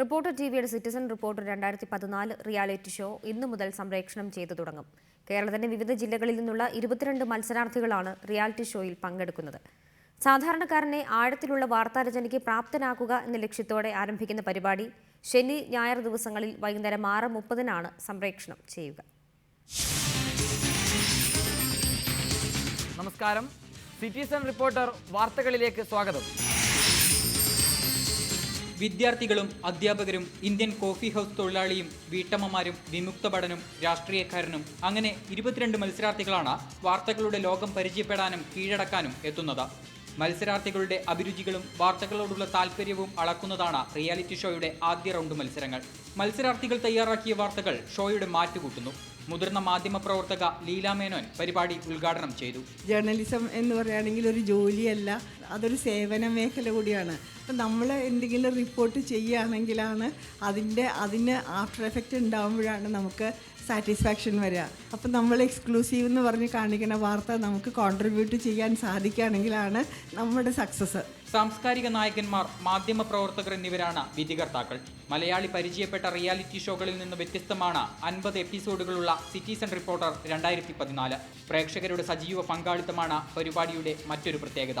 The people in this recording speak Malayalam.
റിപ്പോർട്ടർ ടി വിയുടെ സിറ്റിസൺ റിപ്പോർട്ടർ രണ്ടായിരത്തി പതിനാല് റിയാലിറ്റി ഷോ ഇന്നു മുതൽ സംപ്രേക്ഷണം ചെയ്തു തുടങ്ങും. കേരളത്തിന്റെ വിവിധ ജില്ലകളിൽ നിന്നുള്ള ഇരുപത്തിരണ്ട് മത്സരാർത്ഥികളാണ് റിയാലിറ്റി ഷോയിൽ പങ്കെടുക്കുന്നത്. സാധാരണക്കാരനെ ആഴത്തിലുള്ള വാർത്താരചനയ്ക്ക് പ്രാപ്തനാക്കുക എന്ന ലക്ഷ്യത്തോടെ ആരംഭിക്കുന്ന പരിപാടി ശനി ഞായർ ദിവസങ്ങളിൽ വൈകുന്നേരം ആറ് മുപ്പതിനാണ് സംപ്രേക്ഷണം ചെയ്യുക. നമസ്കാരം. സിറ്റിസൺ റിപ്പോർട്ടർ വാർത്തകളിലേക്ക് സ്വാഗതം. വിദ്യാർത്ഥികളും അധ്യാപകരും ഇന്ത്യൻ കോഫി ഹൗസ് തൊഴിലാളിയും വീട്ടമ്മമാരും വിമുക്ത ഭടനും രാഷ്ട്രീയക്കാരനും. അങ്ങനെ ഇരുപത്തിരണ്ട് മത്സരാർത്ഥികളാണ് വാർത്തകളുടെ ലോകം പരിചയപ്പെടാനും കീഴടക്കാനും എത്തുന്നത്. മത്സരാർത്ഥികളുടെ അഭിരുചികളും വാർത്തകളോടുള്ള താല്പര്യവും അളക്കുന്നതാണ് റിയാലിറ്റി ഷോയുടെ ആദ്യ റൗണ്ട് മത്സരങ്ങൾ. മത്സരാർത്ഥികൾ തയ്യാറാക്കിയ വാർത്തകൾ ഷോയുടെ മാറ്റുകൂട്ടുന്നു. മുതിർന്ന മാധ്യമപ്രവർത്തക ലീല മേനോൻ പരിപാടി ഉദ്ഘാടനം ചെയ്തു. ജേർണലിസം എന്ന് പറയുകയാണെങ്കിൽ ഒരു ജോലിയല്ല. അതൊരു സേവന മേഖല കൂടിയാണ്. അപ്പം നമ്മൾ എന്തെങ്കിലും റിപ്പോർട്ട് ചെയ്യുകയാണെങ്കിലാണ് അതിന്റെ അതിന് ആഫ്റ്റർ എഫക്റ്റ് ഉണ്ടാകുമ്പോഴാണ് നമുക്ക് സാറ്റിസ്ഫാക്ഷൻ വരിക. അപ്പം നമ്മൾ എക്സ്ക്ലൂസീവ് എന്ന് പറഞ്ഞ് കാണിക്കുന്ന വാർത്ത നമുക്ക് കോൺട്രിബ്യൂട്ട് ചെയ്യാൻ സാധിക്കുകയാണെങ്കിലാണ് നമ്മുടെ സക്സസ് സാംസ്കാരിക നായകന്മാർ മാധ്യമ പ്രവർത്തകർ എന്നിവരാണ് വിധികർത്താക്കൾ. മലയാളി പരിചയപ്പെട്ട റിയാലിറ്റി ഷോകളിൽ നിന്ന് വ്യത്യസ്തമാണ് അൻപത് എപ്പിസോഡുകളുള്ള സിറ്റിസൺ റിപ്പോർട്ടർ രണ്ടായിരത്തി പതിനാല് പ്രേക്ഷകരുടെ സജീവ പങ്കാളിത്തമാണ് പരിപാടിയുടെ മറ്റൊരു പ്രത്യേകത.